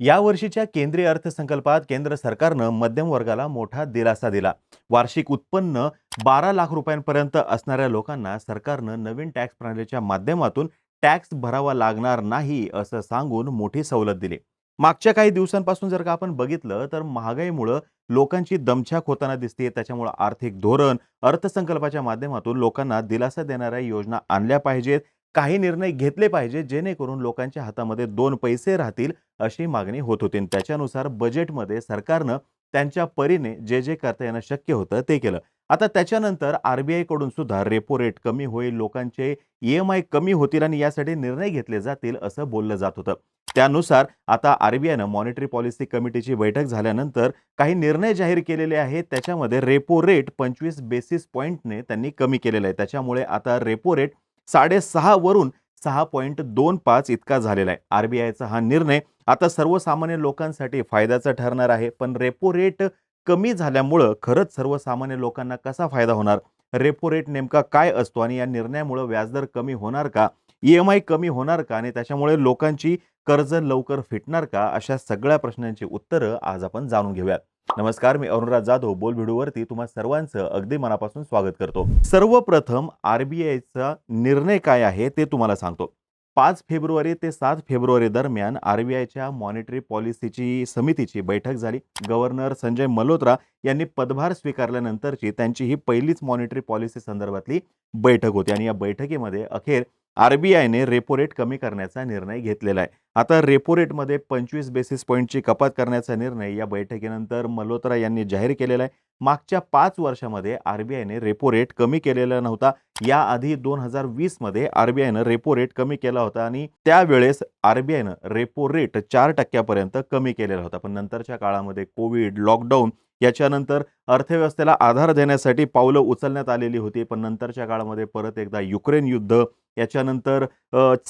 या वर्षीच्या केंद्रीय अर्थसंकल्पात केंद्र सरकारनं मध्यम वर्गाला मोठा दिलासा दिला. वार्षिक उत्पन्न बारा लाख रुपयांपर्यंत असणाऱ्या लोकांना सरकारनं नवीन टॅक्स प्रणालीच्या माध्यमातून टॅक्स भरावा लागणार नाही असं सांगून मोठी सवलत दिली. मागच्या काही दिवसांपासून जर का आपण बघितलं तर महागाईमुळं लोकांची दमछाक होताना दिसते त्याच्यामुळं आर्थिक धोरण अर्थसंकल्पाच्या माध्यमातून लोकांना दिलासा देणाऱ्या योजना आणल्या पाहिजेत. काही निर्णय घेतले पाहिजे जेणेकरून लोकांच्या हातामध्ये दोन पैसे राहतील अशी मागणी होत होती. त्याच्यानुसार बजेटमध्ये सरकारनं त्यांच्या परीने जे जे करता येणं शक्य होतं ते केलं. आता त्याच्यानंतर आर बी आयकडून सुद्धा रेपो रेट कमी होईल लोकांचे ई एम आय कमी होतील आणि यासाठी निर्णय घेतले जातील असं बोललं जात होतं. त्यानुसार आता आर बी आयनं मॉनिटरी पॉलिसी कमिटीची बैठक झाल्यानंतर काही निर्णय जाहीर केलेले आहेत. त्याच्यामध्ये रेपो रेट पंचवीस बेसिस पॉईंटने त्यांनी कमी केलेलं आहे. त्याच्यामुळे आता रेपो रेट साडेसहा वरून सहा पॉईंट दोन पाच इतका झालेला आहे. आर बी आयचा हा निर्णय आता सर्वसामान्य लोकांसाठी फायद्याचा ठरणार आहे. पण रेपो रेट कमी झाल्यामुळं खरंच सर्वसामान्य लोकांना कसा फायदा होणार? रेपो रेट नेमका काय असतो? आणि या निर्णयामुळं व्याजदर कमी होणार का? ई एम आय कमी होणार का? आणि त्याच्यामुळे लोकांची कर्ज लवकर फिटणार का? अशा सगळ्या प्रश्नांची उत्तरं आज आपण जाणून घेऊयात. नमस्कार मी अरुणराज जाधव. बोल व्हिडिओवरती तुम्हा सर्वांचं अगदी मनापासून स्वागत करतो. सर्वप्रथम आरबीआयचा निर्णय काय आहे ते तुम्हाला सांगतो. पाच फेब्रुवारी ते सात फेब्रुवारी दरम्यान आरबीआयच्या मॉनिटरी पॉलिसीची समितीची बैठक झाली. गव्हर्नर संजय मल्होत्रा यांनी पदभार स्वीकारल्यानंतरची त्यांची ही पहिलीच मॉनिटरी पॉलिसी संदर्भातली बैठक होती. आणि या बैठकीमध्ये अखेर आर बी आयने रेपो रेट कमी करण्याचा निर्णय घेतलेला आहे. आता रेपो रेटमध्ये पंचवीस बेसिस पॉईंटची कपात करण्याचा निर्णय या बैठकीनंतर मल्होत्रा यांनी जाहीर केलेला आहे. मागच्या पाच वर्षामध्ये आर बी आयने रेपो रेट कमी केलेला नव्हता. याआधी दोन हजार वीसमध्ये आर बी आयनं रेपो रेट कमी केला होता आणि त्यावेळेस आर बी आयनं रेपो रेट चार टक्क्यापर्यंत कमी केलेला होता. पण नंतरच्या काळामध्ये कोविड लॉकडाऊन याच्यानंतर अर्थव्यवस्थेला आधार देण्यासाठी पावलं उचलण्यात आलेली होती. पण नंतरच्या काळामध्ये परत एकदा युक्रेन युद्ध याच्यानंतर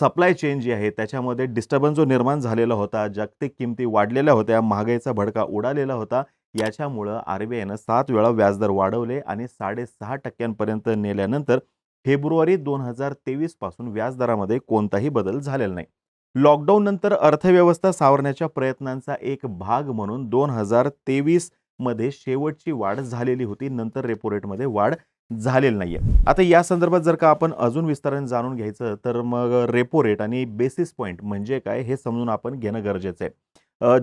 सप्लाय चेन जी आहे त्याच्यामध्ये डिस्टर्बन्स जो निर्माण झालेला होता जागतिक किमती वाढलेल्या होत्या महागाईचा भडका उडालेला होता. याच्यामुळं आर बी आयनं सात वेळा व्याजदर वाढवले आणि साडेसहा टक्क्यांपर्यंत नेल्यानंतर फेब्रुवारी दोन हजार तेवीसपासून व्याजदरामध्ये कोणताही बदल झालेला नाही. लॉकडाऊन नंतर अर्थव्यवस्था सावरण्याच्या प्रयत्नांचा एक भाग म्हणून दोन हजार तेवीसमध्ये शेवटची वाढ झालेली होती नंतर रेपो रेटमध्ये वाढ झालेली नाहीये. आता या संदर्भात जर का आपण अजून विस्ताराने जाणून घ्यायचं तर मग रेपो रेट आणि बेसिस पॉईंट म्हणजे काय हे समजून आपण घेणं गरजेचं आहे.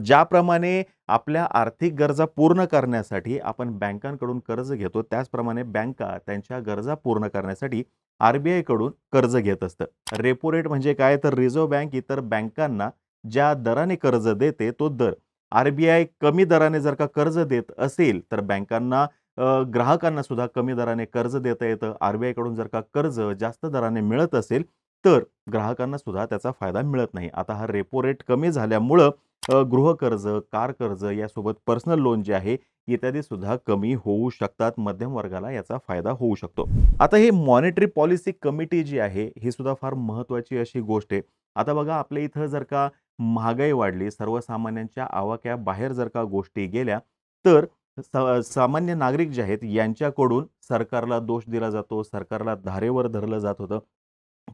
ज्याप्रमाणे आपल्या आर्थिक गरजा पूर्ण करण्यासाठी आपण बँकांकडून कर्ज घेतो त्याचप्रमाणे बँका त्यांच्या गरजा पूर्ण करण्यासाठी आर बी आयकडून कर्ज घेत असतं. रेपो रेट म्हणजे काय? तर रिझर्व्ह बँक इतर बँकांना ज्या दराने कर्ज देते तो दर. आर बी आय कमी दराने जर का कर्ज देत असेल तर बँकांना ग्राहकांना सुद्धा कमी दराने कर्ज देता येतं. आर बी आयकडून जर का कर्ज जास्त दराने मिळत असेल तर ग्राहकांना सुद्धा त्याचा फायदा मिळत नाही. आता हा रेपो रेट कमी झाल्यामुळं गृहकर्ज कार कर्ज यासोबत पर्सनल लोन जे आहे इत्यादी सुद्धा कमी होऊ शकतात. मध्यम वर्गाला याचा फायदा होऊ शकतो. आता हे मॉनिटरी पॉलिसी कमिटी जी आहे ही सुद्धा फार महत्त्वाची अशी गोष्ट आहे. आता बघा आपल्या इथं जर का महागाई वाढली सर्वसामान्यांच्या आवाक्या बाहेर जर का गोष्टी गेल्या तर सामान्य नागरिक जे आहेत यांच्याकडून सरकारला दोष दिला जातो सरकारला धारेवर धरलं जात होतं.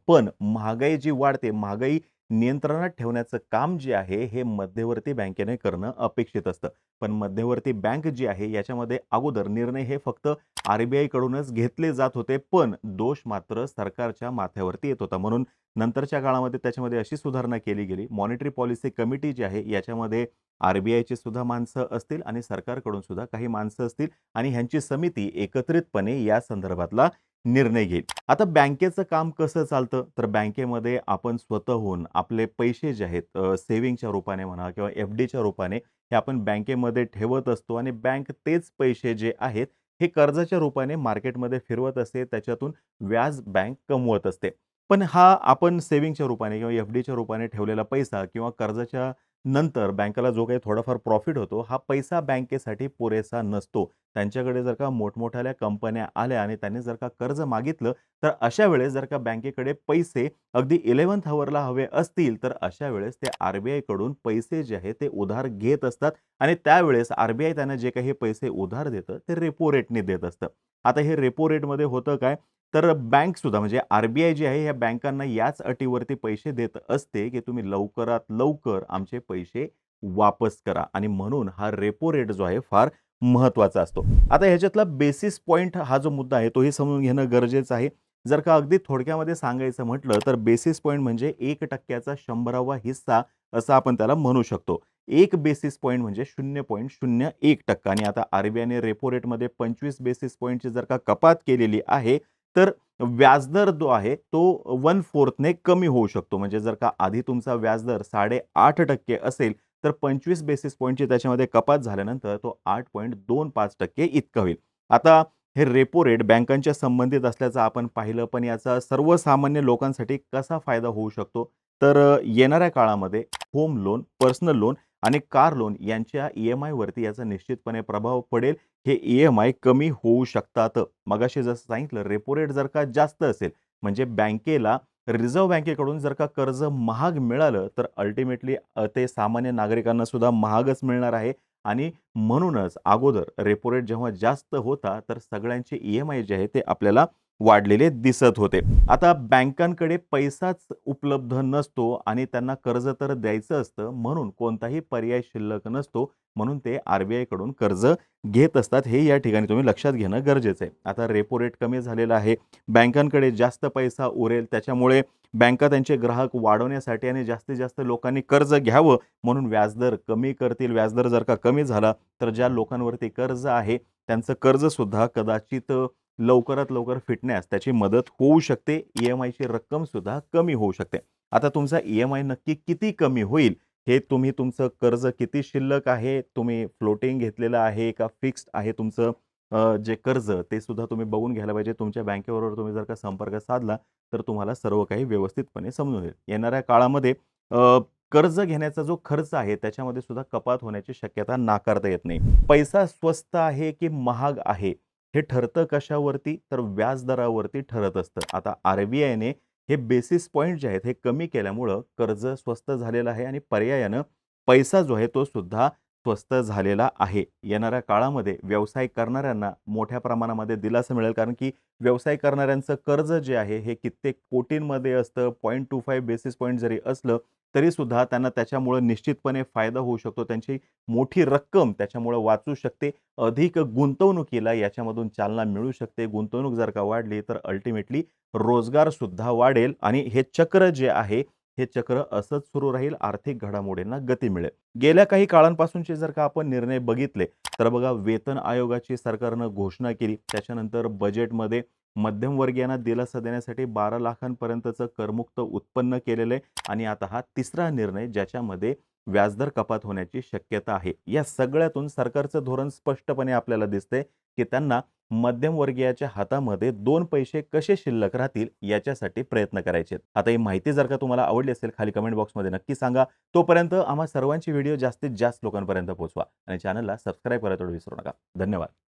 पण महागाई जी वाढते महागाई नियंत्रणात ठेवण्याचं काम जे आहे हे मध्यवर्ती बँकेने करणं अपेक्षित असतं. पण मध्यवर्ती बँक जी आहे याच्यामध्ये अगोदर निर्णय हे फक्त आर बी आयकडूनच घेतले जात होते पण दोष मात्र सरकारच्या माथ्यावरती येत होता. म्हणून नंतरच्या काळामध्ये त्याच्यामध्ये अशी सुधारणा केली गेली. मॉनिटरी पॉलिसी कमिटी जी आहे याच्यामध्ये आर बी आयची सुद्धा माणसं असतील आणि सरकारकडून सुद्धा काही माणसं असतील आणि ह्यांची समिती एकत्रितपणे या संदर्भातला निर्णय घेईल. आता बँकेचं काम कसं चालतं? तर बँकेमध्ये आपण स्वतःहून आपले पैसे जे आहेत सेव्हिंगच्या रूपाने म्हणा किंवा एफ डीच्या रूपाने हे आपण बँकेमध्ये ठेवत असतो आणि बँक तेच पैसे जे आहेत हे कर्जाच्या रूपाने मार्केटमध्ये फिरवत असते. त्याच्यातून व्याज बँक कमवत असते. पण हा आपण सेव्हिंगच्या रूपाने किंवा एफ डीच्या रूपाने ठेवलेला पैसा किंवा कर्जाच्या नंतर बँकेला जो काही थोडाफार प्रॉफिट होतो हा पैसा बँकेसाठी पुरेसा नसतो. त्यांच्याकडे जर का मोठमोठ्या कंपन्या आल्या आणि त्यांनी जर का कर्ज मागितलं तर अशा वेळेस जर का बँकेकडे पैसे अगदी इलेव्हन्थ हवरला हवे असतील तर अशा वेळेस ते आर बी पैसे जे आहे ते उधार घेत असतात आणि त्यावेळेस आर बी आय त्यांना जे काही पैसे उधार देतं ते रेपो रेटने देत असतं. आता हे रेपो रेटमध्ये होतं काय? तर बँक सुद्धा म्हणजे आर बी आय जी आहे ह्या बँकांना याच अटीवरती पैसे देत असते की तुम्ही लवकरात लवकर आमचे पैसे वापस करा. आणि म्हणून हा रेपो रेट जो आहे फार महत्त्वाचा असतो. आता ह्याच्यातला बेसिस पॉईंट हा जो मुद्दा आहे तोही समजून घेणं गरजेचं आहे. जर का अगदी थोडक्यामध्ये सांगायचं म्हटलं तर बेसिस पॉईंट म्हणजे एक टक्क्याचा शंभरावा हिस्सा असं आपण त्याला म्हणू शकतो. एक बेसिस पॉईंट म्हणजे शून्य पॉईंट शून्य एक टक्का. आणि आता आरबीआयने रेपो रेटमध्ये पंचवीस बेसिस पॉईंटची जर का कपात केलेली आहे तर व्याजदर जो आहे तो वन फोर्थने कमी होऊ शकतो. म्हणजे जर का आधी तुमचा व्याजदर साडेआठ टक्के असेल तर पंचवीस बेसिस पॉईंटची त्याच्यामध्ये कपात झाल्यानंतर तो आठ पॉईंट दोन पाच टक्के इतकं होईल. आता हे रेपो रेट बँकांच्या संबंधित असल्याचं आपण पाहिलं पण याचा सर्वसामान्य लोकांसाठी कसा फायदा होऊ शकतो? तर येणाऱ्या काळामध्ये होम लोन पर्सनल लोन आणि कार लोन यांच्या ई एम आयवरती याचा निश्चितपणे प्रभाव पडेल. हे ई एम आय कमी होऊ शकतात. मगाशी जसं सांगितलं रेपो रेट जर का जास्त असेल म्हणजे बँकेला रिझर्व्ह बँकेकडून जर का कर्ज महाग मिळालं तर अल्टिमेटली ते सामान्य नागरिकांना सुद्धा महागच मिळणार आहे. आणि म्हणूनच अगोदर रेपो रेट जेव्हा जास्त होता तर सगळ्यांचे ई एम आय जे आहे ते आपल्याला वाढलेले दिसत होते. आता बँकांकडे पैसाच उपलब्ध नसतो आणि त्यांना कर्ज तर द्यायचं असतं म्हणून कोणताही पर्याय शिल्लक नसतो म्हणून ते आर बी आयकडून कर्ज घेत असतात. हे या ठिकाणी तुम्ही लक्षात घेणं गरजेचं आहे. आता रेपो रेट कमी झालेला आहे. बँकांकडे जास्त पैसा उरेल त्याच्यामुळे बँका त्यांचे ग्राहक वाढवण्यासाठी आणि जास्तीत जास्त लोकांनी कर्ज घ्यावं म्हणून व्याजदर कमी करतील. व्याजदर जर का कमी झाला तर ज्या लोकांवरती कर्ज आहे त्यांचं कर्जसुद्धा कदाचित लवकरात लवकर फिटण्यास त्याची मदत होऊ शकते. ई एम आयची रक्कमसुद्धा कमी होऊ शकते. आता तुमचा ई एम आय नक्की किती कमी होईल? हे तुम्ही तुमचं कर्ज किती शिल्लक आहे? तुम्ही फ्लोटिंग घेतलेलं आहे का फिक्स्ड आहे तुमचं? जे कर्ज ते सुद्धा तुम्ही बघून घ्यायला पाहिजे. तुमच्या बँकेबरोबर तुम्ही जर का संपर्क साधला तर तुम्हाला सर्व काही व्यवस्थितपणे समजून येईल. येणाऱ्या काळामध्ये कर्ज घेण्याचा जो खर्च आहे त्याच्यामध्ये सुद्धा कपात होण्याची शक्यता नाकारता येत नाही. पैसा स्वस्त आहे की महाग आहे? हे ठरतं कशावरती? तर व्याजदरावरती ठरत असतं. आता आर बी आयने हे बेसिस पॉईंट जे आहेत हे कमी केल्यामुळं कर्ज स्वस्त झालेलं आहे आणि पर्यायानं पैसा जो आहे तो सुद्धा स्वस्त झालेला आहे. येणाऱ्या काळामध्ये व्यवसाय करणाऱ्यांना मोठ्या प्रमाणामध्ये दिलासा मिळेल कारण की व्यवसाय करणाऱ्यांचं कर्ज जे आहे हे कित्येक कोटींमध्ये असतं. Point two five basis point जरी असलं तरी सुद्धा त्यांना त्याच्यामुळं निश्चितपणे फायदा होऊ शकतो. त्यांची मोठी रक्कम त्याच्यामुळं वाचू शकते. अधिक गुंतवणुकीला याच्यामधून चालना मिळू शकते. गुंतवणूक जर का वाढली तर अल्टिमेटली रोजगार सुद्धा वाढेल आणि हे चक्र जे आहे हे चक्र असंच सुरू राहील. आर्थिक घडामोडींना गती मिळेल. गेल्या काही काळांपासूनचे जर का आपण निर्णय बघितले तर बघा वेतन आयोगाची सरकारनं घोषणा केली. त्याच्यानंतर बजेटमध्ये मध्यमवर्गीयांना दिलासा देण्यासाठी बारा लाखांपर्यंतचं करमुक्त उत्पन्न केलेलं आहे. आणि आता हा तिसरा निर्णय ज्याच्यामध्ये व्याजदर कपात होण्याची शक्यता आहे. या सगळ्यातून सरकारचं धोरण स्पष्टपणे आपल्याला दिसते की त्यांना मध्यमवर्गीयाच्या हातामध्ये दोन पैसे कसे शिल्लक राहतील याच्यासाठी प्रयत्न करायचे आहेत. आता ही माहिती जर का तुम्हाला आवडली असेल खाली कमेंट बॉक्समध्ये नक्की सांगा. तोपर्यंत आम्हा सर्वांची व्हिडिओ जास्तीत जास्त लोकांपर्यंत पोहोचवा. आणि चॅनलला सबस्क्राईब करायला थोडं विसरू नका. धन्यवाद.